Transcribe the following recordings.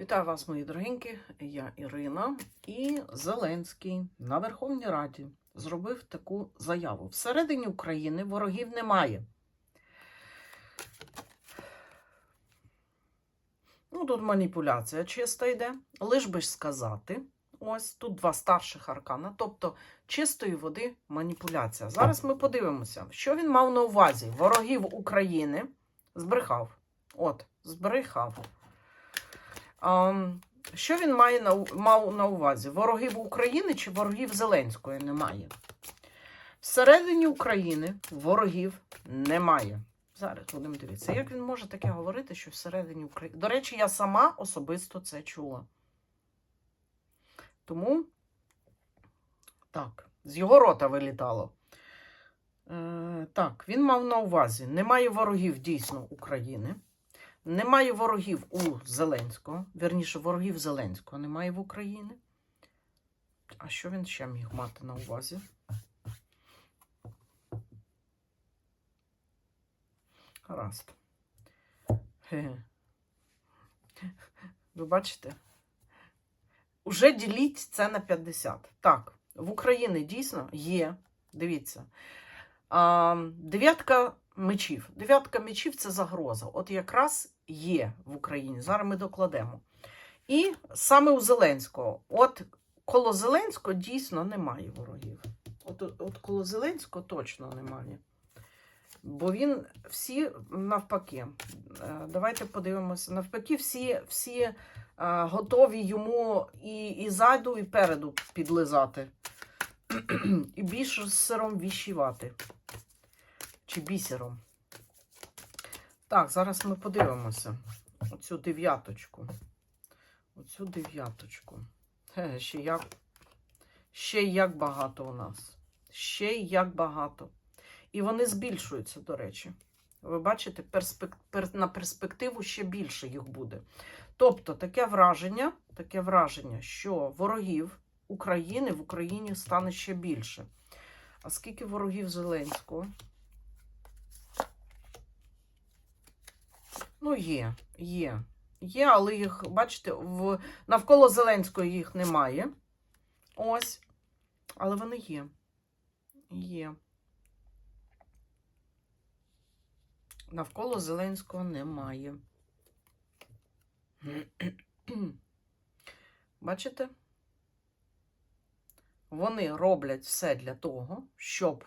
Вітаю вас, мої дорогенькі. Я Ірина і Зеленський на Верховній Раді зробив таку заяву. Всередині України ворогів немає. Ну, тут маніпуляція чиста йде. Лиш би ж сказати. Ось тут два старших аркана, тобто чистої води маніпуляція. Зараз ми подивимося, що він мав на увазі. Ворогів України збрехав. От, збрехав. Що він має на, мав на увазі? Ворогів України чи ворогів Зеленської немає? Всередині України ворогів немає. Зараз будемо дивитися. Як він може таке говорити, що всередині України. До речі, я сама особисто це чула. Тому так, з його рота вилітало. Е, так, він мав на увазі: немає ворогів дійсно України. Немає ворогів у Зеленського. Вірніше, ворогів Зеленського немає в Україні. А що він ще міг мати на увазі? Гаразд. Ви бачите? Уже діліть це на 50. Так, в Україні дійсно є. Дивіться. А, дев'ятка мечів. Дев'ятка мечів це загроза. От якраз є в Україні. Зараз ми докладемо. І саме у Зеленського. От коло Зеленського дійсно немає ворогів. От, от коло Зеленського точно немає. Бо він всі навпаки. Е, Давайте подивимося. Навпаки, всі, всі е, готові йому і, і ззаду, і переду підлизати. і більше з сиром віщівати. Чи бісером. Так, зараз ми подивимося. Оцю дев'яточку. Оцю дев'яточку. Ще як, ще як багато у нас. Ще як багато. І вони збільшуються, до речі. Ви бачите, перспек... пер... на перспективу ще більше їх буде. Тобто, таке враження, таке враження, що ворогів України в Україні стане ще більше. А скільки ворогів Зеленського? Ну, є, є. Є, але їх, бачите, в... навколо Зеленського їх немає. Ось. Але вони є. Є. Навколо Зеленського немає. Бачите? Вони роблять все для того, щоб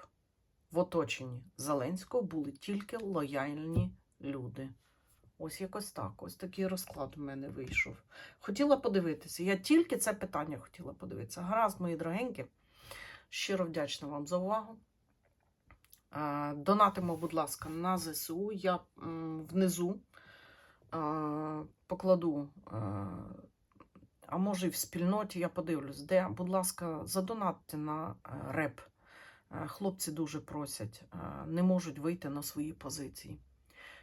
в оточенні Зеленського були тільки лояльні люди. Ось якось так. Ось такий розклад у мене вийшов. Хотіла подивитися. Я тільки це питання хотіла подивитися. Гаразд, мої дорогенькі. Щиро вдячна вам за увагу. Донатимо, будь ласка, на ЗСУ. Я внизу покладу, а може і в спільноті, я подивлюсь, де, будь ласка, задонатьте на реп. Хлопці дуже просять, не можуть вийти на свої позиції.